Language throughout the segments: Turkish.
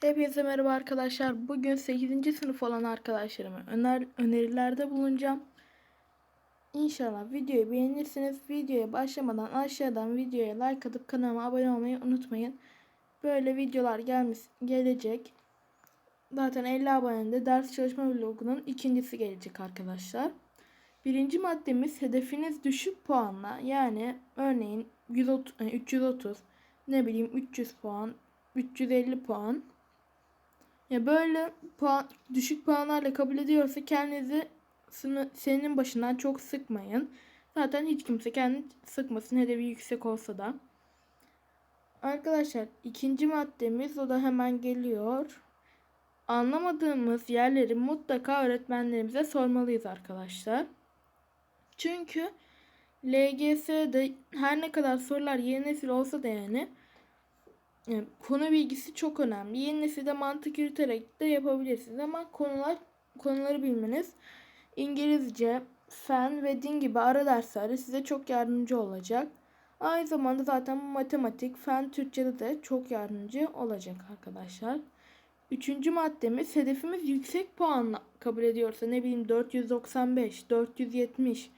Hepinize merhaba arkadaşlar. Bugün 8. sınıf olan arkadaşlarıma öner önerilerde bulunacağım. İnşallah videoyu beğenirsiniz. Videoya başlamadan aşağıdan videoya like atıp kanalıma abone olmayı unutmayın. Böyle videolar gelmiş gelecek. Zaten 50 abonede ders çalışma vlogunun ikincisi gelecek arkadaşlar. Birinci maddemiz hedefiniz düşük puanla yani örneğin 130, e, 330 ne bileyim 300 puan 350 puan ya böyle puan, düşük puanlarla kabul ediyorsa kendinizi senin başından çok sıkmayın. Zaten hiç kimse kendini sıkmasın hedefi yüksek olsa da. Arkadaşlar ikinci maddemiz o da hemen geliyor. Anlamadığımız yerleri mutlaka öğretmenlerimize sormalıyız arkadaşlar. Çünkü LGS'de her ne kadar sorular yeni nesil olsa da yani yani konu bilgisi çok önemli. Yeni nesilde mantık yürüterek de yapabilirsiniz ama konular konuları bilmeniz İngilizce, fen ve din gibi ara derslerde size çok yardımcı olacak. Aynı zamanda zaten matematik, fen, Türkçe'de de çok yardımcı olacak arkadaşlar. Üçüncü maddemiz hedefimiz yüksek puanla kabul ediyorsa ne bileyim 495, 470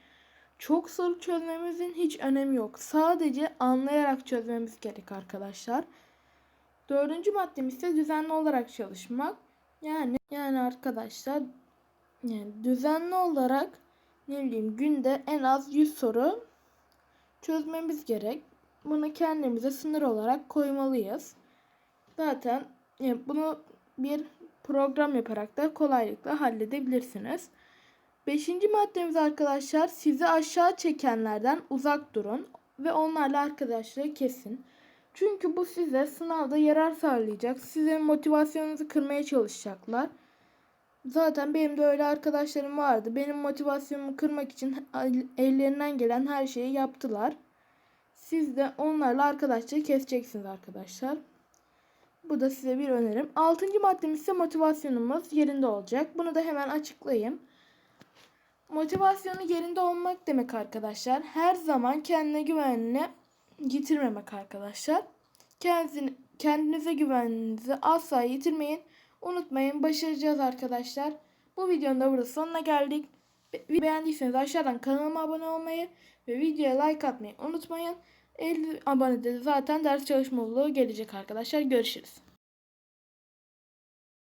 çok soru çözmemizin hiç önemi yok. Sadece anlayarak çözmemiz gerek arkadaşlar. Dördüncü maddemiz ise düzenli olarak çalışmak. Yani yani arkadaşlar yani düzenli olarak ne bileyim günde en az 100 soru çözmemiz gerek. Bunu kendimize sınır olarak koymalıyız. Zaten yani bunu bir program yaparak da kolaylıkla halledebilirsiniz. Beşinci maddemiz arkadaşlar sizi aşağı çekenlerden uzak durun ve onlarla arkadaşlığı kesin. Çünkü bu size sınavda yarar sağlayacak. Sizin motivasyonunuzu kırmaya çalışacaklar. Zaten benim de öyle arkadaşlarım vardı. Benim motivasyonumu kırmak için ellerinden gelen her şeyi yaptılar. Siz de onlarla arkadaşlığı keseceksiniz arkadaşlar. Bu da size bir önerim. Altıncı maddemiz ise motivasyonumuz yerinde olacak. Bunu da hemen açıklayayım. Motivasyonu yerinde olmak demek arkadaşlar. Her zaman kendine güvenini yitirmemek arkadaşlar. Kendinize, kendinize güveninizi asla yitirmeyin. Unutmayın başaracağız arkadaşlar. Bu videonun da burada sonuna geldik. Be- Beğendiyseniz aşağıdan kanalıma abone olmayı ve videoya like atmayı unutmayın. 50 abonede de zaten ders çalışma vlogu gelecek arkadaşlar. Görüşürüz.